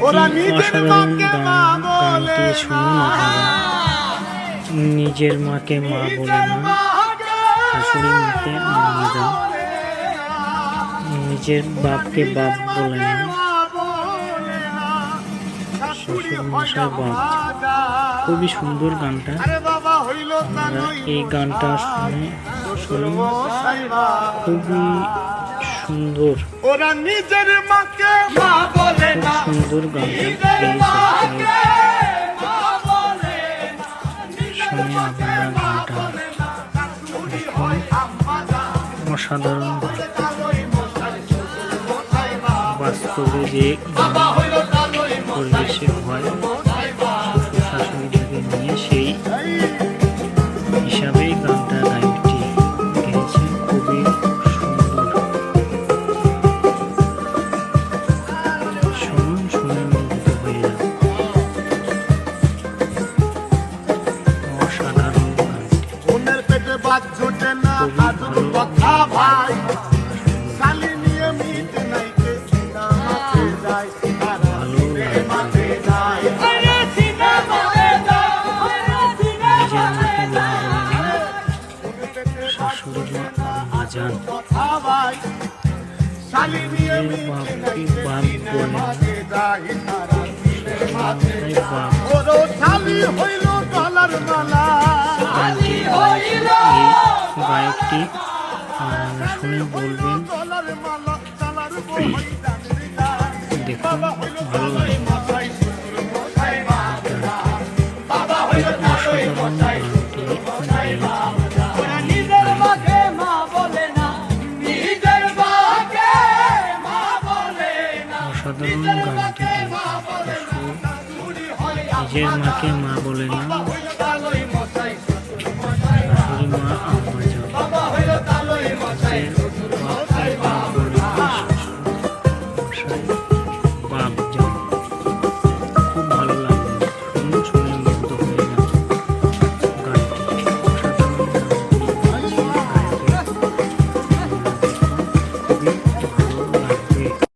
অসাধারণ গান গানটি শুনুন নিজের মাকে মা বলে না। শাশুড়ি মাকে যান নিজের বাপকে বাপ বলে না। শ্বশুর মশাই বাপ। খুবই সুন্দর গানটা। এই গানটা শুনে শুনুন খুবই সুন্দর। ওরা নিজের মাকে মা বলে না। সুন্দর গান। অসাধারণ। বাস্তবে যে কথা ভাই। শালি নিয়ে মিট নাই কে যায় তারা মাঠে যায় কথা ভাই। শালি নিয়ে মিট বাপকে বাপ বলে। মাঠে যায় তারা ওরো শালি হইল গলার মালা। গায়কটি শুনে বলবেন। দেখুন ভালো অসাধারণ গানটি। নিজের মাকে মা বলে না।